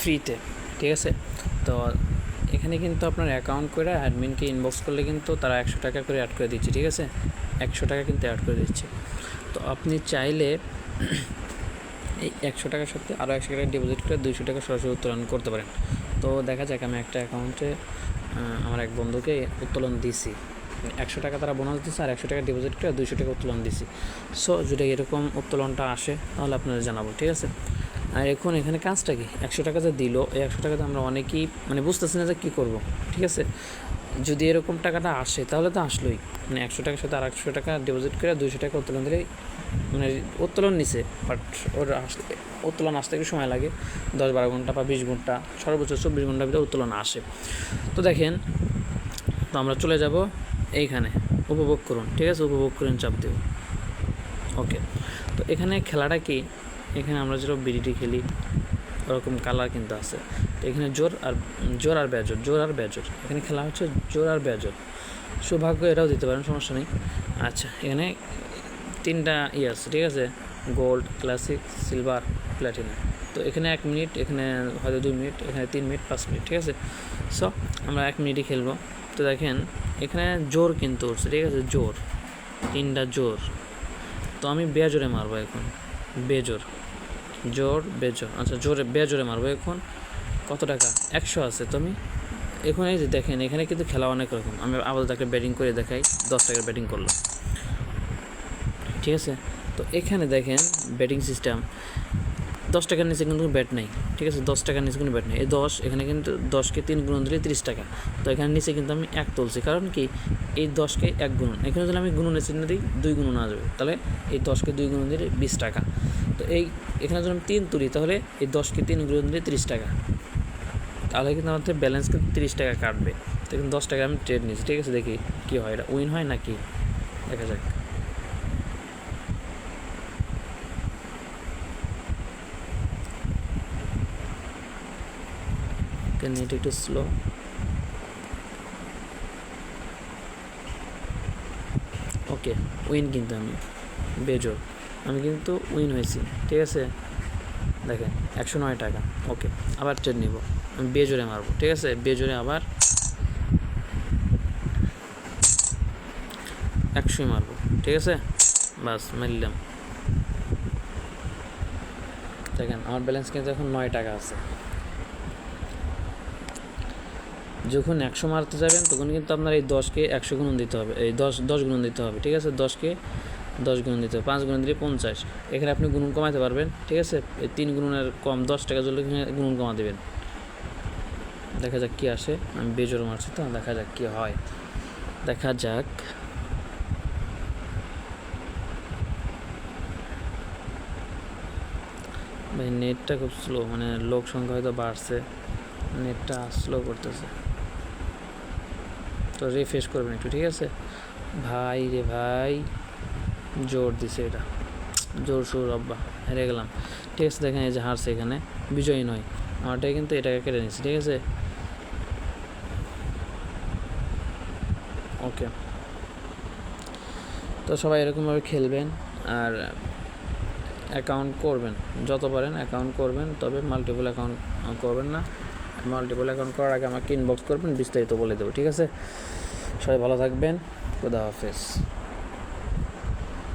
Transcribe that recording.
ফ্রিতে, ঠিক আছে? তো এখানে কিন্তু আপনার অ্যাকাউন্ট করে অ্যাডমিনকে ইনবক্স করলে কিন্তু তারা একশো টাকা করে অ্যাড করে দিচ্ছে, ঠিক আছে? একশো টাকা কিন্তু অ্যাড করে দিচ্ছে। তো আপনি চাইলে এই একশো টাকার সাথে আরও একশো টাকা ডিপোজিট করে দুইশো টাকা সরাসরি উত্তোলন করতে পারেন। তো দেখা যাক, আমি একটা অ্যাকাউন্টে আমার এক বন্ধুকে উত্তোলন দিছি। একশো টাকা তারা বোনাস দিচ্ছে আর একশো টাকা ডিপোজিট করে দুইশো টাকা উত্তোলন দিছি। সো যদি এরকম উত্তোলনটা আসে, তাহলে আপনাদের জানাব, ঠিক আছে? আর এখন এখানে কাজটা কি? একশো টাকা যে দিল, এই একশো টাকাতে আমরা অনেকেই মানে বুঝতেছি না যে কী করব, ঠিক আছে? যদি এরকম টাকাটা আসে, তাহলে তো আসলোই। মানে একশো টাকার সাথে আর একশো টাকা ডিপোজিট করে দুইশো টাকা উত্তোলন দিলে মানে উত্তোলন নিছে বাট ওর আসতে উত্তোলন আসতে একটু সময় লাগে। দশ বারো ঘণ্টা বা বিশ ঘণ্টা, সর্বোচ্চ চব্বিশ ঘণ্টার ভিতরে উত্তোলন আসে। তো দেখেন, তো আমরা চলে যাব এইখানে, উপভোগ করুন, ঠিক আছে? উপভোগ করুন চাপ দেব ওকে, তো এখানে খেলাটা কি? এখানে আমরা যেরকম বিডিটি খেলি, ওরকম কালার কিন্তু আছে। তো এখানে জোর আর জোর আর বেজোর, জোর আর বেজোর। এখানে খেলা হচ্ছে জোর আর বেজোর। সৌভাগ্য এটাও দিতে পারেন, সমস্যা নেই। আচ্ছা এখানে তিনটা ইয়ে আছে, ঠিক আছে? গোল্ড, ক্লাসিক, সিলভার প্ল্যাটিনাম তো এখানে এক মিনিট, এখানে হয়তো দুই মিনিট, এখানে তিন মিনিট, পাঁচ মিনিট, ঠিক আছে? সো আমরা এক মিনিটই খেলব। তো দেখেন, এখানে জোর কিন্তু উঠছে, ঠিক আছে? জোর, তিনটা জোর। তো আমি বেজোরে মারবো এখন। বেজোর। জোর, বেজোর। আচ্ছা জোরে, বেজোরে মারবো এখন। কত টাকা? একশো আছে তুমি? এখন এই যে দেখেন, এখানে কিন্তু খেলা অনেক রকম। আমি আপাতত একটা ব্যাটিং করে দেখাই। দশ টাকার ব্যাটিং করল। ঠিক আছে? তো এখানে দেখেন ব্যাটিং সিস্টেম। দশ টাকার নিচে কিন্তু ব্যাট নেই, ঠিক আছে? দশ টাকার নিচে কোনো ব্যাট নেই। এই দশ, এখানে কিন্তু দশকে তিন গুণন দিলে তিরিশ টাকা। তো এখানে নিচে কিন্তু আমি এক তুলছি। কারণ কি? এই দশকে এক গুণন এখানে যদি আমি গুণনের চিহ্ন দিই, দুই গুণন আসবে তাহলে এই দশকে দুই গুণন দিলে বিশ টাকা। তো এই, এখানে যদি আমি তিন তুলি, তাহলে এই দশকে তিন গুণন দিলে তিরিশ টাকা। তাহলে কিন্তু আমাদের ব্যালেন্স কিন্তু তিরিশ টাকা কাটবে। তো কিন্তু দশ টাকা আমি ট্রেড নিচ্ছি ঠিক আছে? দেখি কী হয়? এটা উইন হয় না কি দেখা যাক। নেট একটু স্লো ওকে উইন কিন্তু আমি, বেজোর। আমি কিন্তু উইন হয়েছি, ঠিক আছে? দেখেন, একশো নয় টাকা ওকে আবার ট্রেড নিব। আমি বেজোরে মারবো, ঠিক আছে? বেজোরে আবার একশোই মারবো, ঠিক আছে? বাস, মারলাম। দেখেন, আমার ব্যালেন্স কিন্তু এখন নয় টাকা আছে। যখন একশো মারতে যাবেন, তখন কিন্তু আপনার এই দশকে একশো গুণন দিতে হবে। এই দশ দশ গুণন দিতে হবে, ঠিক আছে? দশকে দশ গুণন দিতে হবে, পাঁচ গুণন দিলে পঞ্চাশ। এখানে আপনি গুণন কমাতে পারবেন, ঠিক আছে? এই তিন গুণনের কম দশ টাকা এখানে গুণন কমা দেবেন। দেখা যাক কী আসে। আমি বেজোর মারছি তো, দেখা যাক কী হয়। দেখা যাক। ভাই নেটটা খুব স্লো মানে লোক সংখ্যা হয়তো বাড়ছে। নেটটা স্লো করতেছে। তো রিফ্রেশ করবেন একটু, ঠিক আছে? ভাই রে ভাই, জোর দিছে এটা। জোর সুর, আব্বা, হেরে গেলাম। ঠিক আছে, দেখেন এই যে হারছে এখানে। বিজয়ী নয়। আমারটাই কিন্তু এটাকে কেটে নিচ্ছে ঠিক আছে? ওকে। তো সবাই এরকমভাবে খেলবেন আর অ্যাকাউন্ট করবেন। যত পারেন অ্যাকাউন্ট করবেন, তবে মাল্টিপল অ্যাকাউন্ট করবেন না। মাল্টিপল অ্যাকাউন্ট করার আগে আমাকে ইনবক্স করবেন, বিস্তারিত বলে দেবো, ঠিক আছে? সবাই ভালো থাকবেন, খুদা হাফেজ।